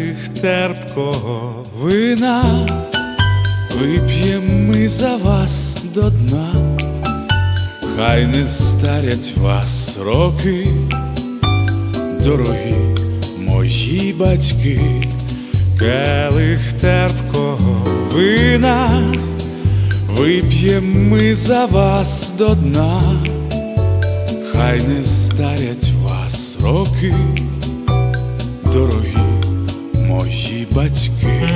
келих терпкого вина, вип'єм ми за вас до дна, хай не старять вас роки, дорогі мої батьки, келих терпкого вина, вип'єм ми за вас до дна, хай не старять вас роки, дорогі мої батьки.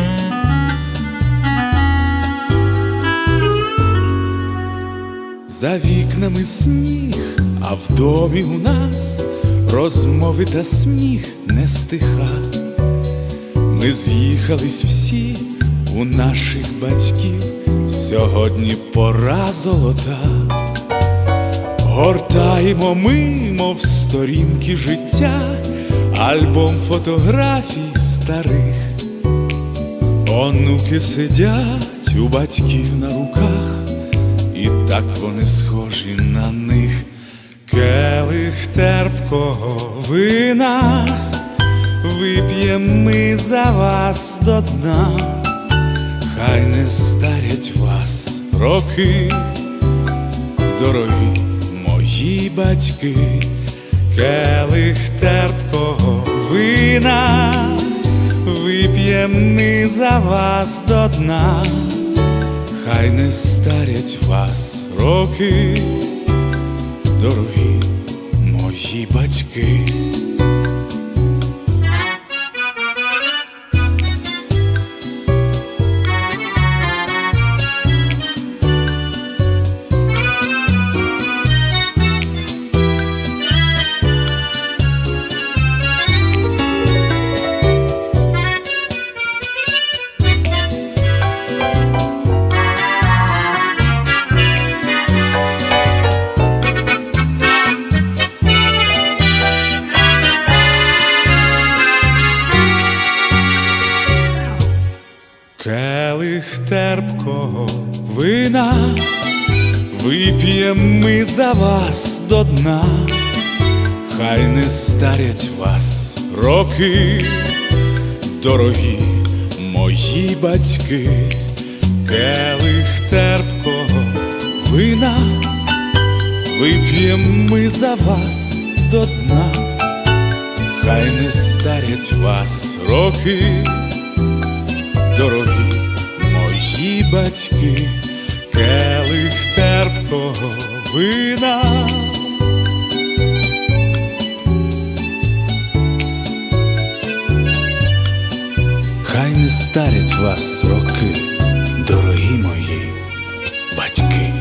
За вікнами сніг, а в домі у нас розмови та сміх не стиха. Ми з'їхались всі у наших батьків, сьогодні пора золота. Гортаємо ми, мов сторінки життя, альбом фотографій старих. Онуки сидять у батьків на руках, і так вони схожі на них. Келих терпкого вина, вип'єм ми за вас до дна, хай не старять вас роки, дорогі мої батьки, келих терпкого ми за вас до дна, хай не старять вас роки, дорогі мої батьки. Келих терпкого вина, вип'єм ми за вас до дна, хай не старять вас роки, дорогі мої батьки, келих терпкого вина, вип'єм ми за вас до дна, хай не старять вас роки дорогі мої батьки, келих терпкого вина. Хай не старять вас роки, дорогі мої батьки.